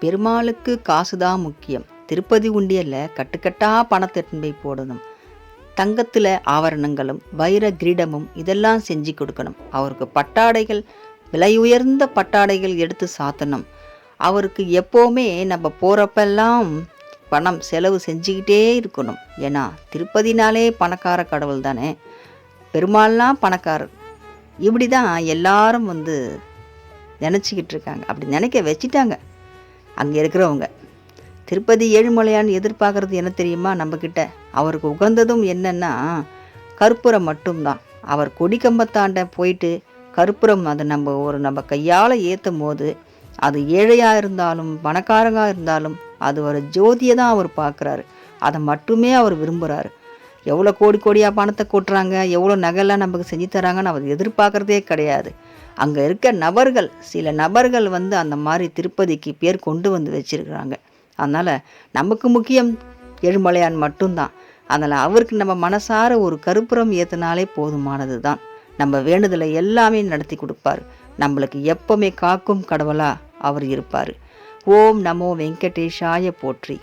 பெருமாளுக்கு காசு தான் முக்கியம். திருப்பதி உண்டியலில் கட்டுக்கட்டாக பணத்தை போய் போடணும். தங்கத்தில் ஆவரணங்களும் வைர கிரீடமும் இதெல்லாம் செஞ்சு கொடுக்கணும். அவருக்கு பட்டாடைகள் விலை உயர்ந்த பட்டாடைகள் எடுத்து சாத்தணும். அவருக்கு எப்போவுமே நம்ம போகிறப்பெல்லாம் பணம் செலவு செஞ்சுக்கிட்டே இருக்கணும். ஏன்னா திருப்பதினாலே பணக்கார கடவுள் தானே. பெருமாள்லாம் பணக்காரர். இப்படி தான் எல்லாரும் வந்து நினச்சிக்கிட்டு இருக்காங்க. அப்படி நினைக்க வச்சிட்டாங்க. அங்கே இருக்கிறவங்க. திருப்பதி ஏழுமலையான் எதிர்பார்க்கறது என்ன தெரியுமா? நம்மக்கிட்ட அவருக்கு உகந்ததும் என்னென்னா கற்பூரம் மட்டும்தான். அவர் கொடி கம்பத்தாண்ட போயிட்டு கற்பூரம் அதை நம்ம ஒரு நம்ம கையால் ஏற்றும் போது அது ஏழையாக இருந்தாலும் பணக்காரங்க இருந்தாலும் அது ஒரு ஜோதியை தான் அவர் பார்க்குறாரு. அதை மட்டுமே அவர் விரும்புகிறாரு எவ்வளோ கோடி கோடியாக பணத்தை கொட்டுறாங்க எவ்வளோ நகைலாம் நமக்கு செஞ்சு தராங்கன்னு அவர் எதிர்பார்க்குறதே கிடையாது. அங்கே இருக்க நபர்கள் சில நபர்கள் வந்து அந்த மாதிரி திருப்பதிக்கு பேர் கொண்டு வந்து வச்சிருக்கிறாங்க. அதனால் நமக்கு முக்கியம் ஏழுமலையான் மட்டும்தான். அதனால் அவருக்கு நம்ம மனசார ஒரு கருப்புறம் ஏற்றினாலே போதுமானது தான் நம்ம வேண்டுதலை எல்லாமே நடத்தி கொடுப்பார். நம்மளுக்கு எப்பவுமே காக்கும் கடவுளாக அவர் இருப்பார். ஓம் நமோ வெங்கடேஷாய போற்றி.